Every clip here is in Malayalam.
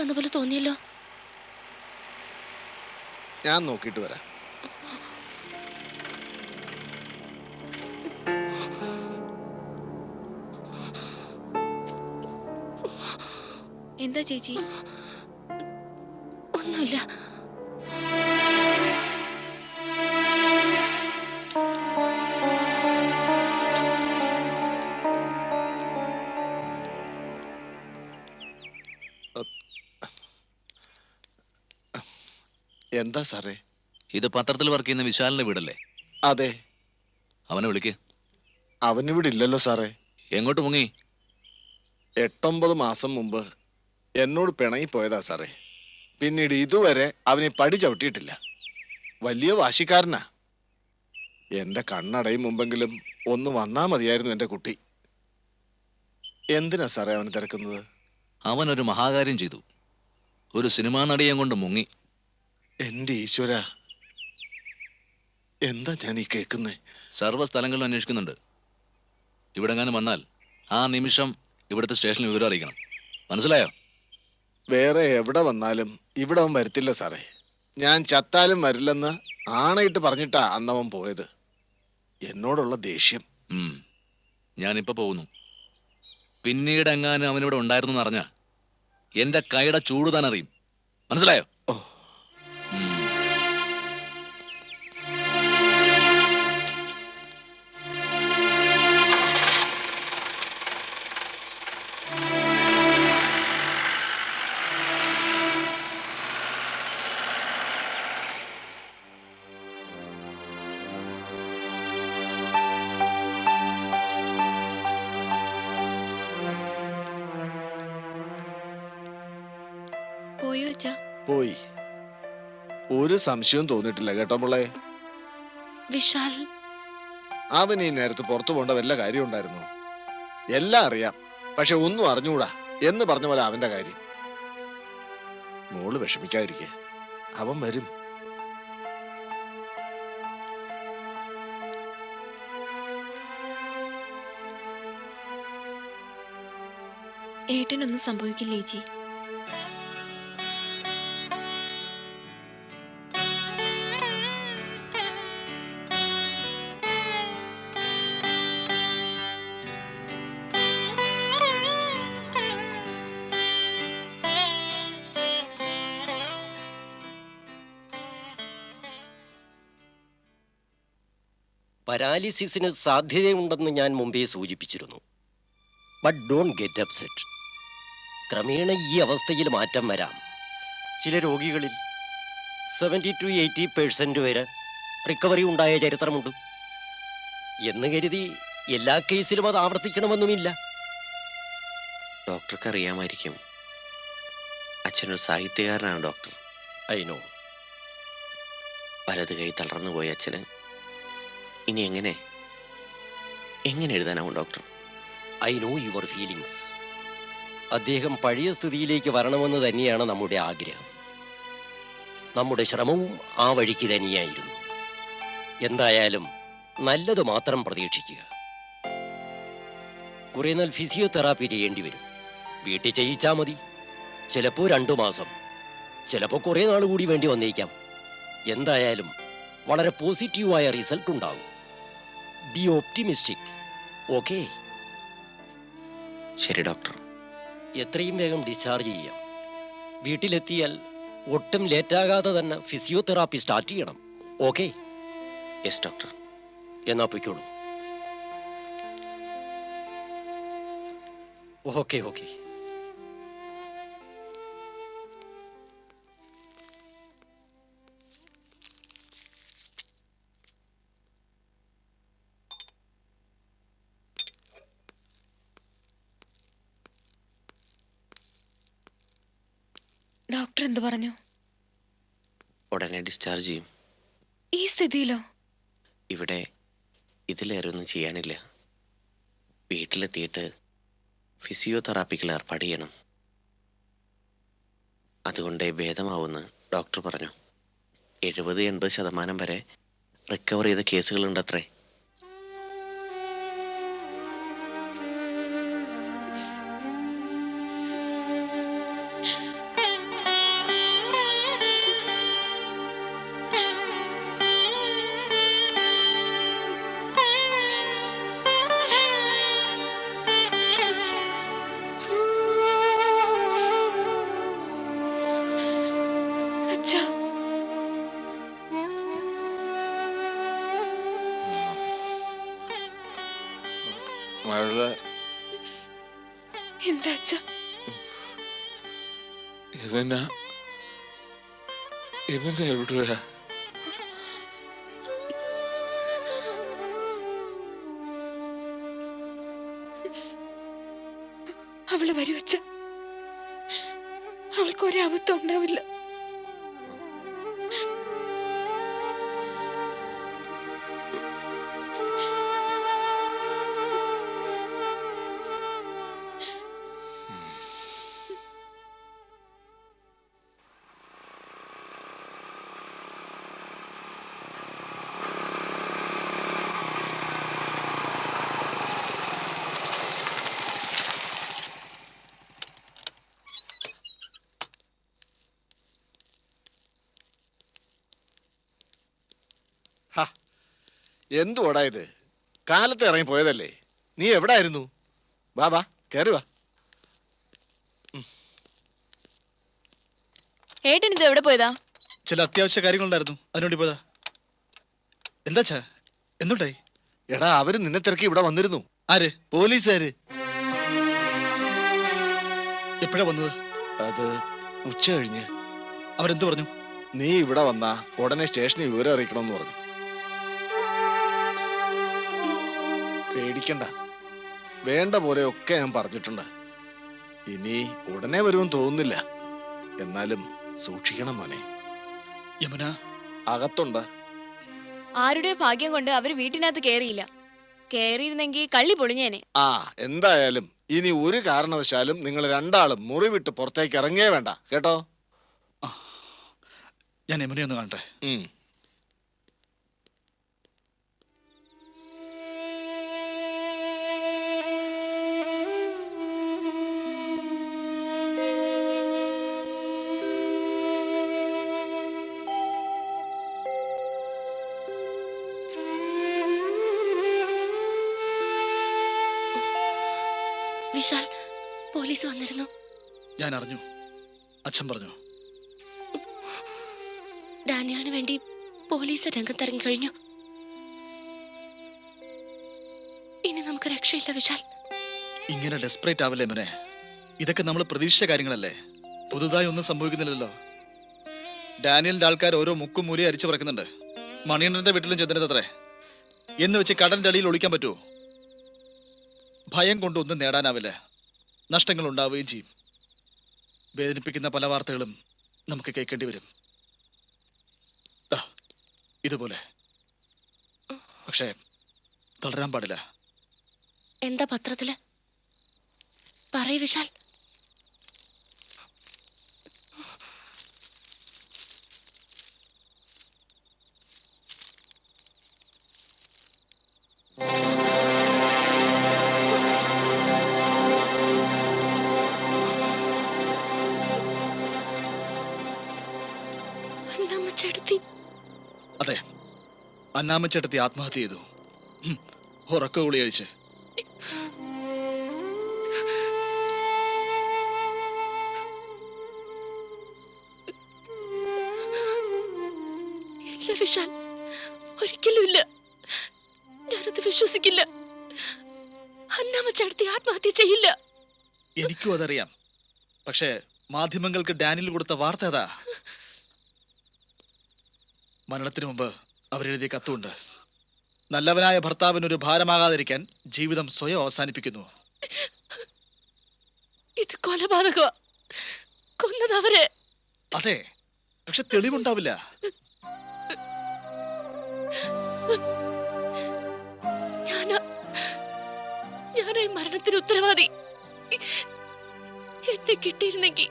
വന്ന പോലെ തോന്നിയല്ലോ. ഞാൻ നോക്കിയിട്ട് വരാം. എന്താ ചേച്ചി? ഒന്നുമില്ല. എന്താ സാറേ? ഇത് പത്രത്തിൽ വർക്ക് ചെയ്യുന്ന വിശാലിന്റെ വീടല്ലേ? അതെ. അവനെ വിളിക്ക്. അവനിവിടെ ഇല്ലല്ലോ സാറേ. എങ്ങോട്ട് മുങ്ങി? എട്ടൊമ്പത് മാസം മുമ്പ് എന്നോട് പിണങ്ങി പോയതാ സാറേ. പിന്നീട് ഇതുവരെ അവനെ പടി ചവിട്ടിയിട്ടില്ല. വലിയ വാശിക്കാരനാ. എന്റെ കണ്ണടയും മുമ്പെങ്കിലും ഒന്ന് വന്നാ മതിയായിരുന്നു എന്റെ കുട്ടി. എന്തിനാ സാറേ അവന് തിരക്കുന്നത്? അവൻ ഒരു മഹാകാര്യം ചെയ്തു. ഒരു സിനിമാ നടിയെ കൊണ്ട് മുങ്ങി. എന്റെ ഈശ്വര. എന്താ ഞാൻ ഈ കേൾക്കുന്നേ സർവ സ്ഥലങ്ങളിലും അന്വേഷിക്കുന്നുണ്ട്. ഇവിടെ എങ്ങാനും വന്നാൽ ആ നിമിഷം ഇവിടുത്തെ സ്റ്റേഷനിൽ വിവരം അറിയിക്കണം. മനസ്സിലായോ? വേറെ എവിടെ വന്നാലും ഇവിടെ അവൻ വരത്തില്ല സാറേ. ഞാൻ ചത്താലും വരില്ലെന്ന് ആണയിട്ട് പറഞ്ഞിട്ടാ അന്നവൻ പോയത്. എന്നോടുള്ള ദേഷ്യം. ഉം. ഞാനിപ്പോ പോകുന്നു. പിന്നീട് എങ്ങാനും അവനിവിടെ ഉണ്ടായിരുന്നു എന്ന് അറിഞ്ഞ എന്റെ കൈയുടെ ചൂട് താൻ അറിയും. മനസ്സിലായോ? പോയി. ഒരു സംശയവും തോന്നിയിട്ടില്ല കേട്ടോ മോളെ. വിശാൽ. അവൻ ഈ നേരത്ത് പുറത്തു പോകേണ്ട വല്ല കാര്യം ഉണ്ടായിരുന്നു? എല്ലാം അറിയാം പക്ഷെ ഒന്നും അറിഞ്ഞൂടാ എന്ന് പറഞ്ഞ പോലെ അവന്റെ കാര്യം. മോൾ വിഷമിക്കാതിരിക്കെ അവൻ വരും. ഏട്ടനൊന്നും സംഭവിക്കില്ലേ ചേച്ചി. പരാലിസിസിന് സാധ്യതയുണ്ടെന്ന് ഞാൻ മുമ്പേ സൂചിപ്പിച്ചിരുന്നു. ബട്ട് ഡോണ്ട് ഗെറ്റ് അപ്സെറ്റ് ക്രമേണ ഈ അവസ്ഥയിൽ മാറ്റം വരാം. ചില രോഗികളിൽ സെവന്റി ടു എയ്റ്റി പേഴ്സന്റ് വരെ റിക്കവറി ഉണ്ടായ ചരിത്രമുണ്ട്. എന്ന് കരുതി എല്ലാ കേസിലും അത് ആവർത്തിക്കണമെന്നുമില്ല. ഡോക്ടർക്ക് അറിയാമായിരിക്കും. അച്ഛനൊരു സാഹിത്യകാരനാണ് ഡോക്ടർ. അയിനോ വലത് കൈ തളർന്നു പോയി അച്ഛന് ഇനി എങ്ങനെ? എങ്ങനെ എഴുതാനാവും doctor? I know your feelings അദ്ദേഹം പഴയ സ്ഥിതിയിലേക്ക് വരണമെന്ന് തന്നെയാണ് നമ്മുടെ ആഗ്രഹം. നമ്മുടെ ശ്രമവും ആ വഴിക്ക് തന്നെയായിരുന്നു. എന്തായാലും നല്ലത് മാത്രം പ്രതീക്ഷിക്കുക. കുറെ നാൾ ഫിസിയോതെറാപ്പി ചെയ്യേണ്ടി വരും. വീട്ടിൽ ചെയ്യിച്ചാൽ മതി. ചിലപ്പോൾ രണ്ടു മാസം. ചിലപ്പോൾ കുറേ നാൾ കൂടി വേണ്ടി വന്നേക്കാം. എന്തായാലും വളരെ പോസിറ്റീവായ റിസൾട്ട് ഉണ്ടാവും. ബി ഓപ്റ്റിമിസ്റ്റിക് ഓക്കെ ശരി ഡോക്ടർ എത്രയും വേഗം ഡിസ്ചാർജ് ചെയ്യാം. വീട്ടിലെത്തിയാൽ ഒട്ടും ലേറ്റാകാതെ തന്നെ ഫിസിയോതെറാപ്പി സ്റ്റാർട്ട് ചെയ്യണം. ഓക്കെ യെസ് ഡോക്ടർ എന്നാ പൊയ്ക്കോളൂ. ഓക്കെ ഓക്കെ ഡോക്ടർ എന്ത് പറഞ്ഞു? ഉടനെ ഡിസ്ചാർജ് ചെയ്യും. ഈ സ്ഥിതിയിലോ? ഇവിടെ ഇതിലേറെ ഒന്നും ചെയ്യാനില്ല. വീട്ടിലെത്തിയിട്ട് ഫിസിയോതെറാപ്പിക്കൽ ഏർപ്പാട് ചെയ്യണം. അതുകൊണ്ട് ഭേദമാവുമെന്ന് ഡോക്ടർ പറഞ്ഞു. എഴുപത് എൺപത് ശതമാനം വരെ റിക്കവർ ചെയ്ത കേസുകളുണ്ടത്രേ. അച്ഛ എന്താ അച്ഛ? ഇവനാ ഇവന്റെ എവിടെയാ? എന്തുവാടാ ഇത്? കാലത്ത് ഇറങ്ങി പോയതല്ലേ? നീ എവിടെ ആയിരുന്നു വാ വാ കയറി വാ. ഏട്ടൻ ഇത് എവിടെ പോയതാ? ചില അത്യാവശ്യ കാര്യങ്ങളുണ്ടായിരുന്നു. അതിനുവേണ്ടി പോയതാ. എന്താ ചാ? എന്തുണ്ടായി? എടാ അവർ നിന്നെ തിരക്കി ഇവിടെ വന്നിരുന്നു. ആര്? പോലീസുകാര്. എപ്പോഴാ വന്നത്? അത് ഉച്ച കഴിഞ്ഞ്. അവരെന്ത് പറഞ്ഞു? നീ ഇവിടെ വന്നാ ഉടനെ സ്റ്റേഷനിൽ വിവരം അറിയിക്കണമെന്ന് പറഞ്ഞു. പേടിക്കണ്ട. വേണ്ട പോലെ ഒക്കെ ഞാൻ പറഞ്ഞിട്ടുണ്ട്. ഇനി ഉടനെ വരുമെന്ന് തോന്നുന്നില്ല. എന്നാലും സൂക്ഷിക്കണം മോനെ. യമുന. അകത്തുണ്ട്. ആരുടെ ഭാഗ്യം കൊണ്ട് അവർ വീട്ടിനകത്ത് കേറിയില്ല. കേറിയിരുന്നെങ്കിൽ കള്ളി പൊളിഞ്ഞേനെ. ആ എന്തായാലും ഇനി ഒരു കാരണവശാലും നിങ്ങൾ രണ്ടാളും മുറി വിട്ട് പുറത്തേക്ക് ഇറങ്ങിയേ വേണ്ട. കേട്ടോ? ഞാൻ യമുനയൊന്ന് കാണട്ടെ. വിശാൽ പോലീസ് വന്നിരുന്നു. ഞാൻ അറിഞ്ഞു. അച്ഛൻ പറഞ്ഞു. ഡാനിയലിന് വേണ്ടി പോലീസ് രംഗത്തിറങ്ങി കഴിഞ്ഞു. ഇനി നമുക്ക് രക്ഷയില്ല വിശാൽ. ഇങ്ങനെ ഡെസ്പറേറ്റ് ആവല്ലേ മനെ? ഇതൊക്കെ നമ്മൾ പ്രതീക്ഷിച്ച കാര്യങ്ങളല്ലേ? പുതുതായി ഒന്നും സംഭവിക്കുന്നില്ലല്ലോ. ഡാനിയലിന്റെ ആൾക്കാർ ഓരോ മുക്കും മൂലയും അരിച്ചു പറക്കുന്നുണ്ട്. മണിയണ്ണന്റെ വീട്ടിലും ചെന്നിരുന്നത്രേ. എന്ന് വെച്ച് കടലിന്റെ അടിയിൽ ഒളിക്കാൻ പറ്റുമോ ഭയം കൊണ്ടൊന്നും നേടാനാവില്ല. നഷ്ടങ്ങൾ ഉണ്ടാവുകയും ചെയ്യും. വേദനിപ്പിക്കുന്ന പല വാർത്തകളും നമുക്ക് കേൾക്കേണ്ടി വരും. ഇതുപോലെ. പക്ഷേ തളരാൻ പാടില്ല. എന്താ പത്രത്തിൽ? പറയ് വിശാൽ. അന്നമ്മച്ചേട്ടത്തി അതെ അന്നാമ്മച്ചേട്ടത്തി ആത്മഹത്യ ചെയ്തു. ഉറക്ക ഗുളി കഴിച്ച്. വിശാൽ ഞാനത് വിശ്വസിക്കില്ല. അന്നാമ്മച്ചേട്ടത്തി ആത്മഹത്യ ചെയ്യില്ല. എനിക്കും അതറിയാം. പക്ഷേ മാധ്യമങ്ങൾക്ക് ഡാനിൽ കൊടുത്ത വാർത്ത അതാ. മരണത്തിന് മുമ്പ് അവരെഴുതിയ കത്തുണ്ട്. നല്ലവനായ ഭർത്താവിന് ഒരു ഭാരമാകാതിരിക്കാൻ ജീവിതം സ്വയം അവസാനിപ്പിക്കുന്നു. ഇത് കൊലപാതക കൊന്നതവരെ അതെ പക്ഷെ തെളിവുണ്ടാവില്ല. ഞാനായി മരണത്തിന് ഉത്തരവാദി. എന്നെ കിട്ടിയിരുന്നെങ്കിൽ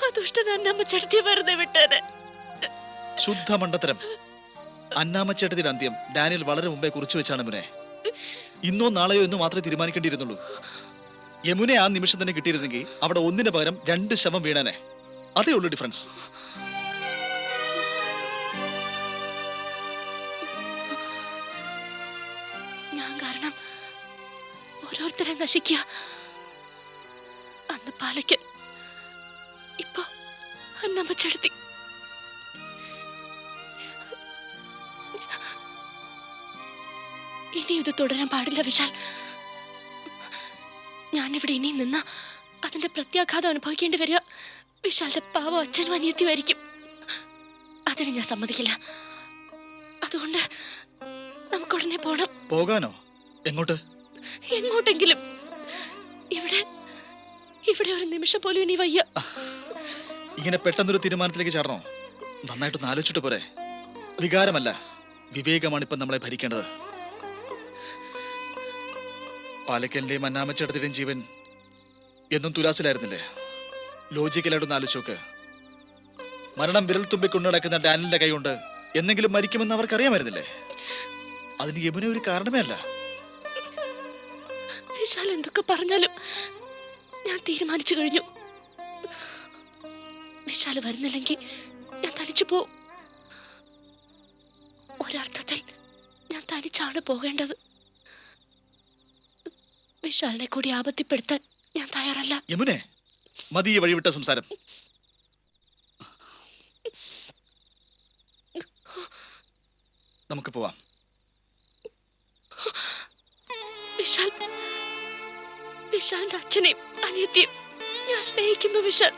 ആ ദുഷ്ടൻ ചടത്തി വെറുതെ വിട്ടേനെ. ശുദ്ധ മണ്ടത്തരം അന്നാമച്ചേട്ടത്തിന്റെ അന്ത്യം ഡാനിയൽ വളരെ മുമ്പേ കുറിച്ചു വെച്ചാണ് മുനെ. ഇന്നോ നാളെയോ എന്ന് മാത്രമേ തീരുമാനിക്കേണ്ടിയിരുന്നുള്ളൂ. യമുനെ ആ നിമിഷം തന്നെ കിട്ടിയിരുന്നെങ്കിൽ അവിടെ ഒന്നിന് പകരം രണ്ട് ശവം വീണനെ. അതേ ഉള്ളൂ ഡിഫറൻസ് ഞാൻ കാരണം ഓരോരുത്തരെ നശിക്കുക. അന്ന് പാലയ്ക്ക് ഇപ്പൊ അന്നമ്മച്ചെടുത്തി ഇനി ഇത് തുടരാൻ പാടില്ല വിശാൽ. ഞാനിവിടെ ഇനി നിന്ന അതിന്റെ പ്രത്യാഘാതം അനുഭവിക്കേണ്ടി വരിക. വിശാലിന്റെ പാവം അച്ഛനും അനിയത്തിയുമായിരിക്കും അതിന് ഞാൻ സമ്മതിക്കില്ല. അതുകൊണ്ട് നമുക്ക് ഉടനെ പോണം. പോകാനോ? എങ്ങോട്ട്? എങ്ങോട്ടെങ്കിലും. ഇവിടെ ഇവിടെ ഒരു നിമിഷം പോലും ഇനി വയ്യ. ഇങ്ങനെ പെട്ടെന്നൊരു തീരുമാനത്തിലേക്ക് ചേർന്നോ നന്നായിട്ടൊന്ന് ആലോചിച്ചിട്ട് പോരെ. വികാരമല്ല വിവേകമാണ് ഇപ്പം നമ്മളെ ഭരിക്കേണ്ടത്. പാലക്കലിന്റെയും അന്നാമച്ചേട്ടത്തിന്റെയും ജീവൻ എന്നും തുലാസിലായിരുന്നില്ലേ? ലോജിക്കലായിട്ടൊന്ന് ആലോചിച്ചോക്ക് മരണം വിരൽ തുമ്പി കൊണ്ടു നടക്കുന്ന ഡാനിലിന്റെ കൈകൊണ്ട് എന്നെങ്കിലും മരിക്കുമെന്ന് അവർക്കറിയാമായിരുന്നില്ലേ അതിന് യമുന ഒരു കാരണമേ അല്ല. വിശാൽ എന്തൊക്കെ പറഞ്ഞാലും ഞാൻ തീരുമാനിച്ചു കഴിഞ്ഞു. വിശാൽ വരുന്നില്ലെങ്കിൽ ഞാൻ തനിച്ചു പോവും. ഒരർത്ഥത്തിൽ ഞാൻ തനിച്ചാണ് പോകേണ്ടത്. വിശാലിനെ കൂടി ആപത്തിപ്പെടുത്താൻ ഞാൻ തയ്യാറല്ല. യമുനെ മതി വഴിവിട്ട സംസാരം. നമുക്ക് പോവാം. വിശാൽ വിശാലിന്റെ അച്ഛനെയും അനിയത്തിയും ഞാൻ സ്നേഹിക്കുന്നു വിശാൽ.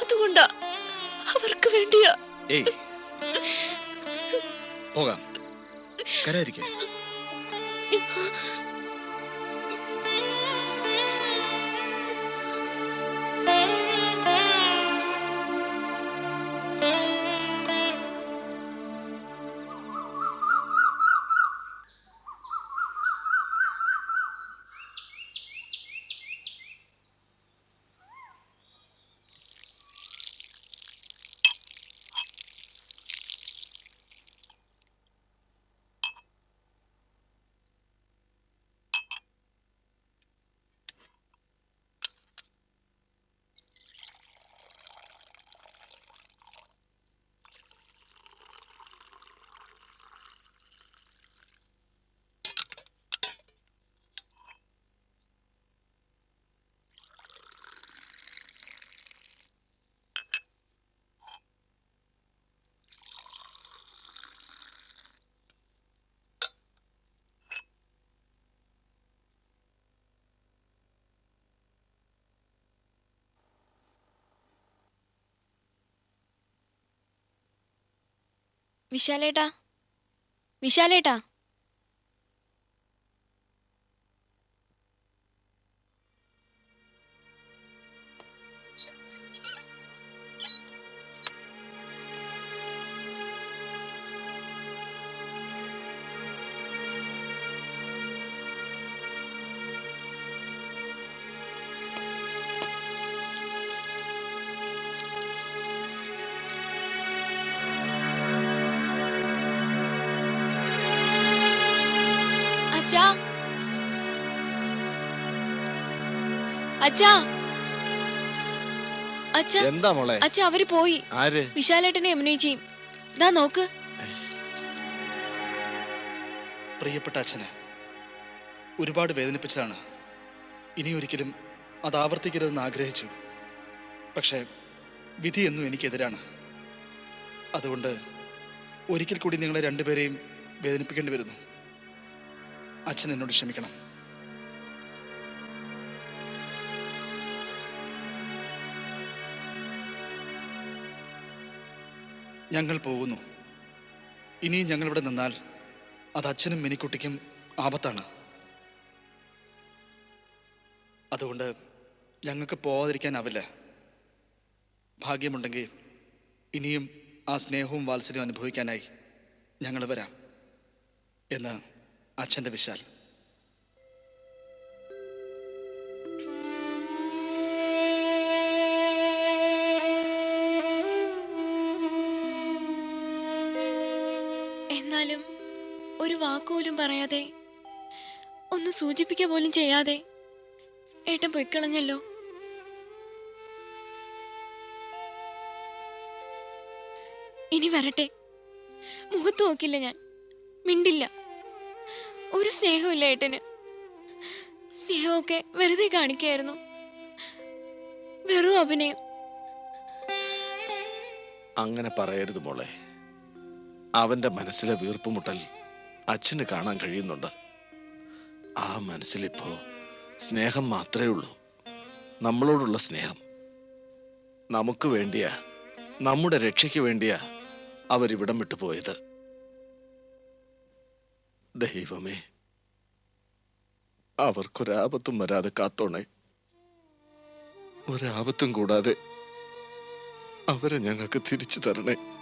അതുകൊണ്ടാ അവർക്ക് വേണ്ടിയാ. ഏയ് പോകാം. കരായിരിക്കേ. വിശാലേട്ടാ? വിശാലേട്ടാ? അച്ഛാ. അച്ഛാ. എന്താ മോളെ? അച്ഛാ അവർ പോയി. ആര്? വിശാലേട്ടനെ യമുനേച്ചിയും. ദാ നോക്ക്. പ്രിയപ്പെട്ട അച്ഛനെ ഒരുപാട് വേദനിപ്പിച്ചതാണ്. ഇനി ഒരിക്കലും അത് ആവർത്തിക്കരുതെന്ന് ആഗ്രഹിച്ചു. പക്ഷേ വിധി എന്നും എനിക്കെതിരാണ്. അതുകൊണ്ട് ഒരിക്കൽ കൂടി നിങ്ങളെ രണ്ടുപേരെയും വേദനിപ്പിക്കേണ്ടി വരുന്നു. അച്ഛൻ എന്നോട് ക്ഷമിക്കണം. ഞങ്ങൾ പോകുന്നു. ഇനിയും ഞങ്ങളിവിടെ നിന്നാൽ അത് അച്ഛനും മിനിക്കുട്ടിക്കും ആപത്താണ്. അതുകൊണ്ട് ഞങ്ങൾക്ക് പോവാതിരിക്കാനാവില്ല. ഭാഗ്യമുണ്ടെങ്കിൽ ഇനിയും ആ സ്നേഹവും വാത്സല്യവും അനുഭവിക്കാനായി ഞങ്ങൾ വരാം എന്ന് അച്ഛന്റെ വിശാൽ. എന്നാലും ഒരു വാക്കുപോലും പറയാതെ ഒന്ന് സൂചിപ്പിക്കുക പോലും ചെയ്യാതെ ഏട്ടൻ പൊയ്ക്കളഞ്ഞല്ലോ. ഇനി വരട്ടെ. മുഖത്ത് നോക്കില്ല ഞാൻ. മിണ്ടില്ല. ഒരു സ്നേഹമില്ല ഏട്ടന്. സ്നേഹമൊക്കെ വെറുതെ കാണിക്കായിരുന്നു. വെറും അഭിനയം. അങ്ങനെ പറയരുത് മോളെ. അവന്റെ മനസ്സിലെ വീർപ്പുമുട്ടൽ അച്ഛന് കാണാൻ കഴിയുന്നുണ്ട്. ആ മനസ്സിലിപ്പോ സ്നേഹം മാത്രമേ ഉള്ളൂ. നമ്മളോടുള്ള സ്നേഹം. നമുക്ക് വേണ്ടിയാ നമ്മുടെ രക്ഷയ്ക്ക് വേണ്ടിയാ അവരിവിടം വിട്ടു പോയത്. ദൈവമേ അവർക്കൊരാപത്തും വരാതെ കാത്തോണേ. ഒരാപത്തും കൂടാതെ അവരെ ഞങ്ങൾക്ക് തിരിച്ചു തരണേ.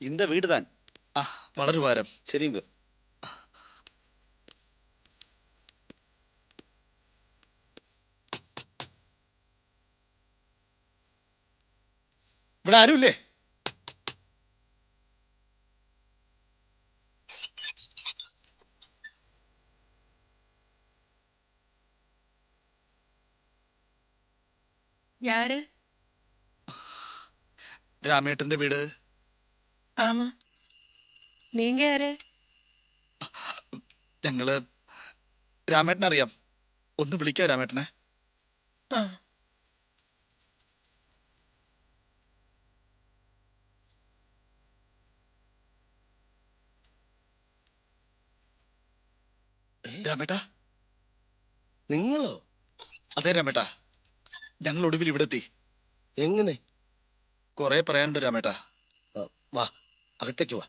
இந்த வீடுதான் ആ വളരെ ഉപകാരം சரிங்க ഇവിടെ ആരുമില്ലേ யாரு രാമേട്ടന്റെ വീട് ஆமா நீங்க யாரு ഞങ്ങള് രാമേട്ടനെ അറിയാം ഒന്ന് വിളിക്കാം രാമേട്ടനെ ஆ രാമേട്ടാ നിങ്ങളോ അതെ രാമേട്ടാ ഞങ്ങൾ ഒടുവിൽ ഇവിടെ എത്തി എങ്ങനെ കുറെ പറയാനുണ്ട് രാമേട്ടാ വാ അകത്തേക്ക് വാ.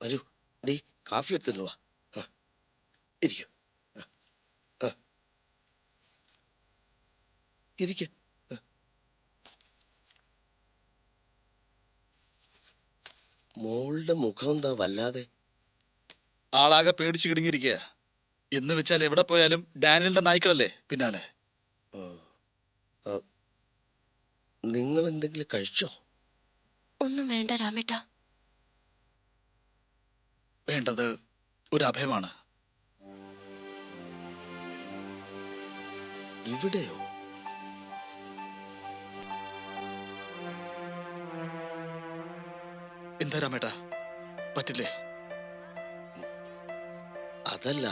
വരൂ. ഡി കാഫി എടുത്തിട്ട് വാ. ഇരിക്കൂ. ഇരിക്ക്. മോളുടെ മുഖം എന്താ വല്ലാതെ? ആളാകെ പേടിച്ച് കിടുങ്ങിയിരിക്കുക എന്ന് വെച്ചാൽ എവിടെ പോയാലും ഡാനിയലിന്റെ നായ്ക്കളല്ലേ പിന്നാലെ? നിങ്ങൾ എന്തെങ്കിലും കഴിച്ചോ? ഒന്നും വേണ്ട രാമേട്ട. വേണ്ടത് ഒരു അഭയമാണ്. ഇവിടെയോ? എന്താ രാമേട്ടാ? പറ്റില്ലേ? അതല്ല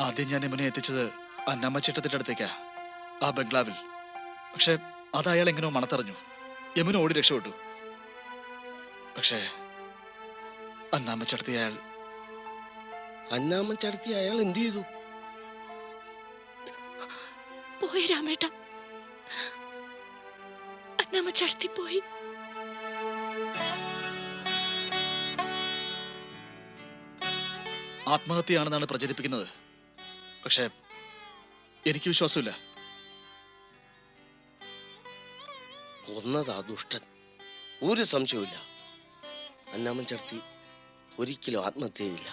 ആദ്യം ഞാൻ യമുനെ എത്തിച്ചത് അന്നമ്മ ചേട്ടത്തിന്റെ അടുത്തേക്കാ ആ ബംഗ്ലാവിൽ. പക്ഷെ അത് അയാൾ എങ്ങനെയോ മണത്തറിഞ്ഞു. യമുന ഓടി രക്ഷപ്പെട്ടു. പക്ഷേ അന്നാമ്മ ചടത്തി അയാൾ അന്നാമ്മ ചടത്തി അയാൾ എന്ത് ചെയ്തു? പോയി രാമേട്ട. അന്നാമ്മ ചടത്തി പോയി. ആത്മഹത്യയാണെന്നാണ് പ്രചരിപ്പിക്കുന്നത്. പക്ഷേ എനിക്ക് വിശ്വാസമില്ല. കൊന്നതാ ദുഷ്ടൻ. ഒരു സംശയവുമില്ല. അന്നാമൻ ചേർത്തി ഒരിക്കലും ആത്മഹത്യ ചെയ്തില്ല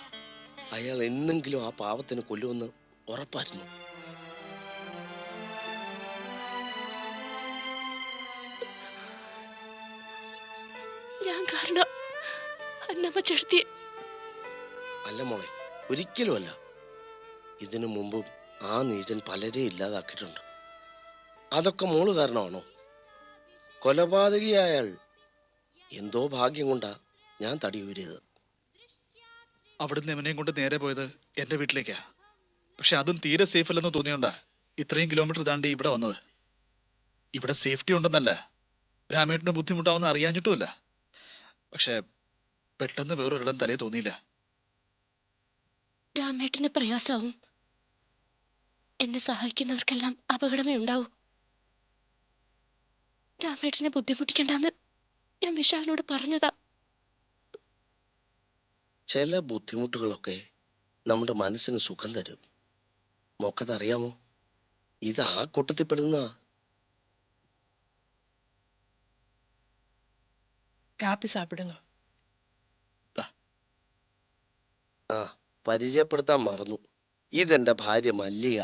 അയാൾ എന്നെങ്കിലും ആ പാവത്തിന് കൊല്ലുമെന്ന് ഉറപ്പായിരുന്നു. ഞാൻ കാരണം അന്നമ്മ ചേർത്തി അല്ല മോളെ ഒരിക്കലും അല്ല ഇതിനു മുമ്പും ആ നീചൻ പലരെ ഇല്ലാതാക്കിയിട്ടുണ്ട്. അതൊക്കെ മോൾ കാരണമാണോ? കൊലപാതകിയായാൽ എന്തോ ഭാഗ്യം കൊണ്ടാ ഞാൻ തടിയൂരിയത് അവിടുന്ന് എവനെയും കൊണ്ട് നേരെ പോയത് എന്റെ വീട്ടിലേക്കാ. പക്ഷെ അതും തീരെ സേഫ് അല്ലെന്ന് തോന്നിയോണ്ടാ ഇത്രയും കിലോമീറ്റർ താണ്ടി ഇവിടെ വന്നത്. ഇവിടെ സേഫ്റ്റി ഉണ്ടെന്നല്ല രാമേട്ടന് ബുദ്ധിമുട്ടാവുന്ന അറിയാഞ്ഞിട്ടുമില്ല. പക്ഷെ പെട്ടെന്ന് വേറൊരിടം തലേ തോന്നിയില്ല. രാമേട്ടന് പ്രയാസവും. എന്നെ സഹായിക്കുന്നവർക്കെല്ലാം അപകടമേ ഉണ്ടാവൂ. രാമേട്ടനെ ബുദ്ധിമുട്ടിക്കണ്ടെന്ന് ഞാൻ വിശാലിനോട് പറഞ്ഞതാ. ചില ബുദ്ധിമുട്ടുകളൊക്കെ നമ്മുടെ മനസ്സിന് സുഖം തരും. മോക്കതറിയാമോ ഇത് ആ കൂട്ടത്തിൽപ്പെടുന്ന കാപ്പി സാപ്പിടുന്നു? ആ പരിചയപ്പെടുത്താൻ മറന്നു. ഇതെന്റെ ഭാര്യ മല്ലിക.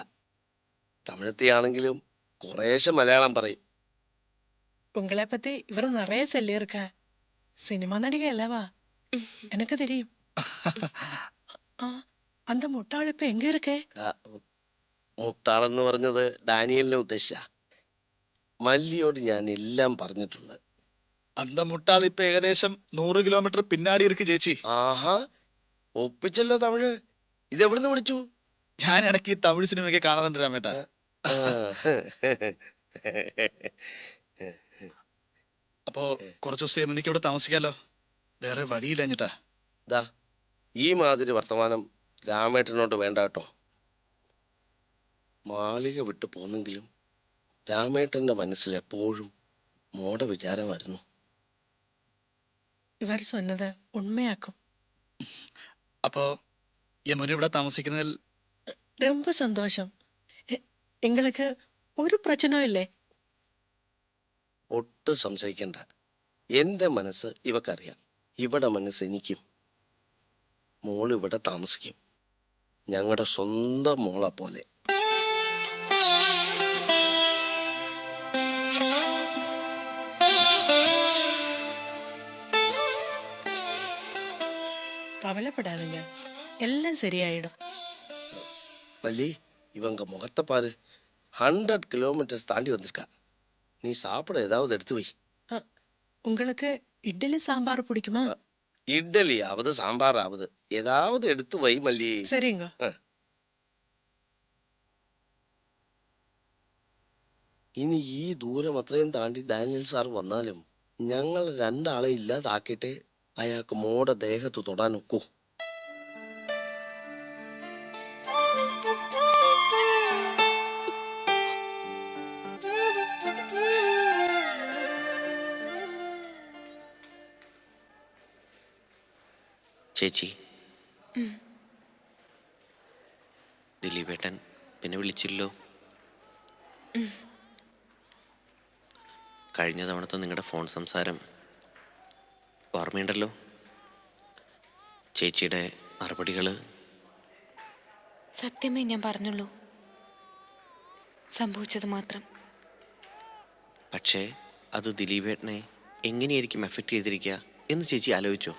തമിഴത്തിയാണെങ്കിലും കുറേശ്ശെ മലയാളം പറയും உங்களை பத்தி இவர் நிறைய சொல்லியிருக்க சினிமா நடிகை அல்லவா எனக்கு தெரியும் ആ, அந்த முட்டாள் இப்ப எங்க இருக்கே ആ, മുട്ടാളെന്ന് പറഞ്ഞത് ഡാനിയലിനെ ഉദ്ദേശിച്ച മല്ലിയോട് ഞാൻ എല്ലാം പറഞ്ഞിട്ടുണ്ട് അന്ത മുട്ടാൾ ഇപ്പൊ ഏകദേശം നൂറ് കിലോമീറ്റർ പിന്നാടി ഇരിക്ക് ചേച്ചി ആഹാ ഒപ്പിച്ചല്ലോ തമിഴ് ഇതെവിടുന്ന് വിളിച്ചു ഞാൻ ഇടയ്ക്ക് ഈ തമിഴ് സിനിമയൊക്കെ കാണാറുണ്ട് രാമേട്ട ആ. അപ്പോ കുറച്ച് ദിവസം എനിക്ക് ഇവിടെ താമസിക്കാലോ വേറെ വഴിയില്ലഞ്ഞിട്ടാ ദാ ഈ മാതിരി വർത്തമാനം രാമേട്ടനോട് വേണ്ട കേട്ടോ മാളിക വിട്ടു പോന്നെങ്കിലും രാമേട്ടന്റെ മനസ്സിൽ എപ്പോഴും മോട വിചാരമായിരുന്നു ഇവർ சொன்னதை ഉണ്മയാക്കും അപ്പോ യമുന ഇവിടെ താമസിക്കുന്നതിൽ ரொம்ப சந்தோஷம் எ- எங்களுக்கு ഒരു പ്രശ്നവും ഇല്ലേ ഒട്ടും സംശയിക്കണ്ട എന്റെ മനസ്സ് ഇവക്കറിയാം ഇവിടെ മനസ്സ് എനിക്കും മോൾ ഇവിടെ താമസിക്കും ഞങ്ങളുടെ സ്വന്തം മോളെ പോലെ கவலைப்படாதீங்க எல்லாம் சரியாயிடும் வள்ளி இவங்க முகத்தை பாரு ஹண்ட்ரட் கிலோமீட்டர்ஸ் தாண்டி வந்திருக்கா நீ சாப்பிட ஏதாவது எடுத்து வை உங்களுக்கு இட்லி சாம்பார் பிடிக்குமா ഇഡ്ഡലിയാവത് സാമ്പാറാവത് ഏതാവത് എടുത്തു വൈ മല്ലി சரிங்க ഇനി ഈ ദൂരം അത്രയും താണ്ടി ഡാനിയൽ സാർ വന്നാലും ഞങ്ങൾ രണ്ടാളെ ഇല്ലാതാക്കിയിട്ടേ അയാൾക്ക് മോടെ ദേഹത്ത് തൊടാൻ ഒക്കൂ ചേച്ചി. ദിലീപേട്ടൻ പിന്നെ വിളിച്ചില്ലോ? കഴിഞ്ഞ തവണത്തെ നിങ്ങളുടെ ഫോൺ സംസാരം ഓർമ്മയുണ്ടല്ലോ? ചേച്ചിയുടെ മറുപടികൾ സത്യമേ ഞാൻ പറഞ്ഞുള്ളൂ. സംഭവിച്ചത് മാത്രം. പക്ഷേ അത് ദിലീപേട്ടനെ എങ്ങനെയായിരിക്കും എഫക്റ്റ് ചെയ്തിരിക്കുക എന്ന് ചേച്ചി ആലോചിച്ചോ?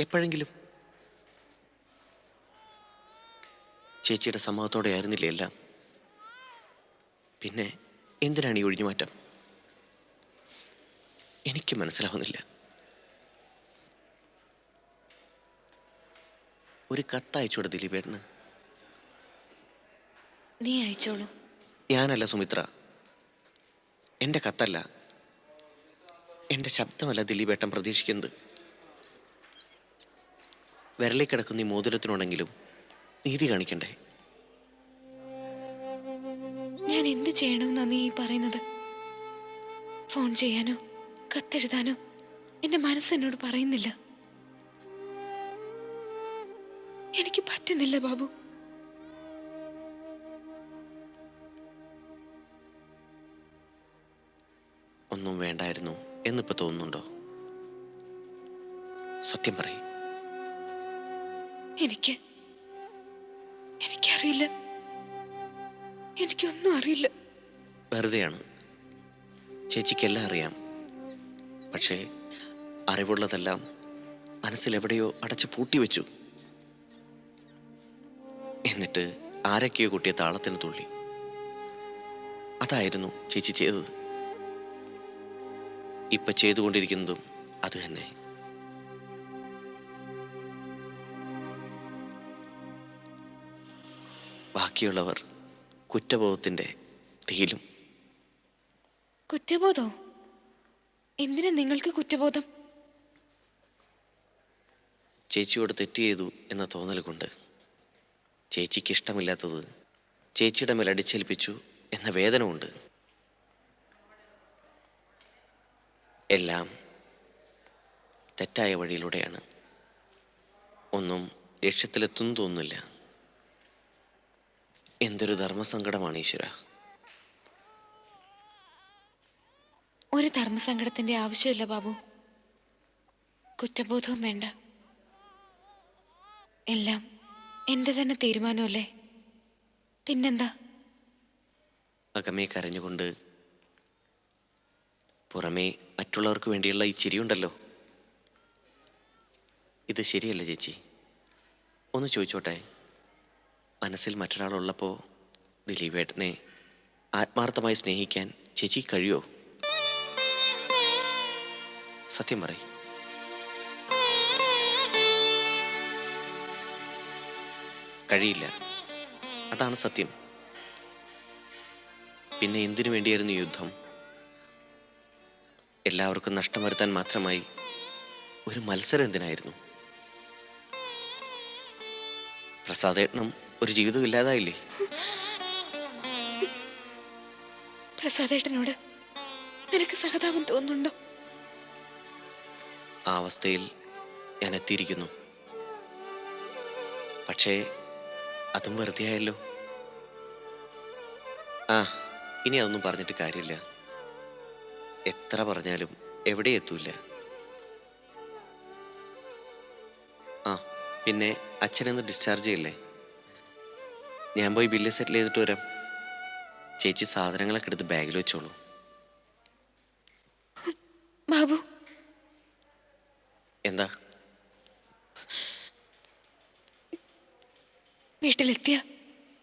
എപ്പോഴെങ്കിലും? ചേച്ചിയുടെ സമ്മതത്തോടെ ആയിരുന്നില്ല എല്ലാം? പിന്നെ എന്തിനാണ് ഈ ഒഴിഞ്ഞുമാറ്റം? എനിക്ക് മനസ്സിലാവുന്നില്ല. ഒരു കത്ത് അയച്ചോടെ ദിലീപേട്ടന്. നീ അയച്ചോളൂ. ഞാനല്ല സുമിത്ര. എന്റെ കത്തല്ല. എന്റെ ശബ്ദമല്ല ദിലീപേട്ടൻ പ്രതീക്ഷിക്കുന്നത്. വിരലിൽ കിടക്കുന്ന ഈ മോതിരത്തിനുണ്ടെങ്കിലും നീതി കാണിക്കണ്ടേ? ഞാൻ എന്ത് ചെയ്യണമെന്നാ നീ പറയുന്നത്? ഫോൺ ചെയ്യാനോ കത്തെഴുതാനോ? എന്റെ മനസ്സ് എന്നോട് പറയുന്നില്ല. എനിക്ക് പറ്റുന്നില്ല ബാബു. ഒന്നും വേണ്ടായിരുന്നു എന്നിപ്പോ തോന്നുന്നുണ്ടോ? സത്യം പറയും. എനിക്ക് എനിക്കറിയില്ല. എനിക്കൊന്നും അറിയില്ല. വെറുതെയാണ്. ചേച്ചിക്കെല്ലാം അറിയാം. പക്ഷേ അറിവുള്ളതെല്ലാം മനസ്സിലെവിടെയോ അടച്ച് പൂട്ടി വെച്ചു. എന്നിട്ട് ആരൊക്കെയോ കൂട്ടിയ താളത്തിന് തുള്ളി. അതായിരുന്നു ചേച്ചി ചെയ്തത്. ഇപ്പൊ ചെയ്തുകൊണ്ടിരിക്കുന്നതും അത് തന്നെ. ബാക്കിയുള്ളവർ കുറ്റബോധത്തിന്റെ തീലും കുറ്റബോധോ? എന്തിനാ നിങ്ങൾക്ക് കുറ്റബോധം? ചേച്ചിയോട് തെറ്റ് ചെയ്തു എന്ന തോന്നൽ കൊണ്ട് ചേച്ചിക്ക് ഇഷ്ടമില്ലാത്തത് ചേച്ചിയുടെ മേൽ അടിച്ചേൽപ്പിച്ചു എന്ന വേദനമുണ്ട്. എല്ലാം തെറ്റായ വഴിയിലൂടെയാണ്. ഒന്നും ലക്ഷ്യത്തിലെത്തുന്നു തോന്നുന്നില്ല. എന്തൊരു ധർമ്മസങ്കടമാണ് ഈശ്വര. ഒരു ധർമ്മസങ്കടത്തിന്റെ ആവശ്യമില്ല ബാബു. കുറ്റബോധവും വേണ്ട. എല്ലാം എന്റെ തന്നെ തീരുമാനമല്ലേ? പിന്നെന്താ? അകമേ കരഞ്ഞുകൊണ്ട് പുറമേ മറ്റുള്ളവർക്ക് വേണ്ടിയുള്ള ഈ ചിരിയുണ്ടല്ലോ. ഇത് ശരിയല്ല ചേച്ചി? ഒന്ന് ചോദിച്ചോട്ടെ? മനസ്സിൽ മറ്റൊരാളുള്ളപ്പോൾ ദിലീപേട്ടനെ ആത്മാർത്ഥമായി സ്നേഹിക്കാൻ ചേച്ചി കഴിയോ? സത്യം പറയും. കഴിയില്ല. അതാണ് സത്യം. പിന്നെ എന്തിനു വേണ്ടിയായിരുന്നു യുദ്ധം? എല്ലാവർക്കും നഷ്ടം വരുത്താൻ മാത്രമായി ഒരു മത്സരം എന്തിനായിരുന്നു? പ്രസാദേട്ടനും ഒരു ജീവിതം ഇല്ലാതായില്ലേ? പ്രസാദേട്ടനോട് നിനക്ക് സഹതാപം തോന്നുന്നുണ്ടോ? ആ അവസ്ഥയിൽ ഞാൻ എത്തിയിരിക്കുന്നു. പക്ഷേ അതും വെറുതെ ആയല്ലോ. ആ ഇനി അതൊന്നും പറഞ്ഞിട്ട് കാര്യമില്ല. എത്ര പറഞ്ഞാലും എവിടെ എത്തൂല ആ പിന്നെ അച്ഛനെന്ന് ഡിസ്ചാർജ് ചെയ്യില്ലേ? ഞാൻ പോയി ബില്ല് സെറ്റിൽ ചെയ്തിട്ട് വരാം. ചേച്ചി സാധനങ്ങളൊക്കെ എടുത്ത് ബാഗിൽ വെച്ചോളൂ. ബാബു. എന്താ? വീട്ടിലെത്തിയ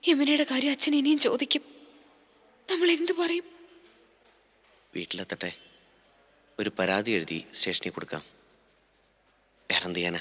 യമുനയുടെ കാര്യം അച്ഛൻ ഇനിയും ചോദിക്കും. നമ്മൾ എന്തു പറയും? വീട്ടിലെത്തട്ടെ. ഒരു പരാതി എഴുതി സ്റ്റേഷനിൽ കൊടുക്കാം. വേറെന്ത് ചെയ്യാനാ?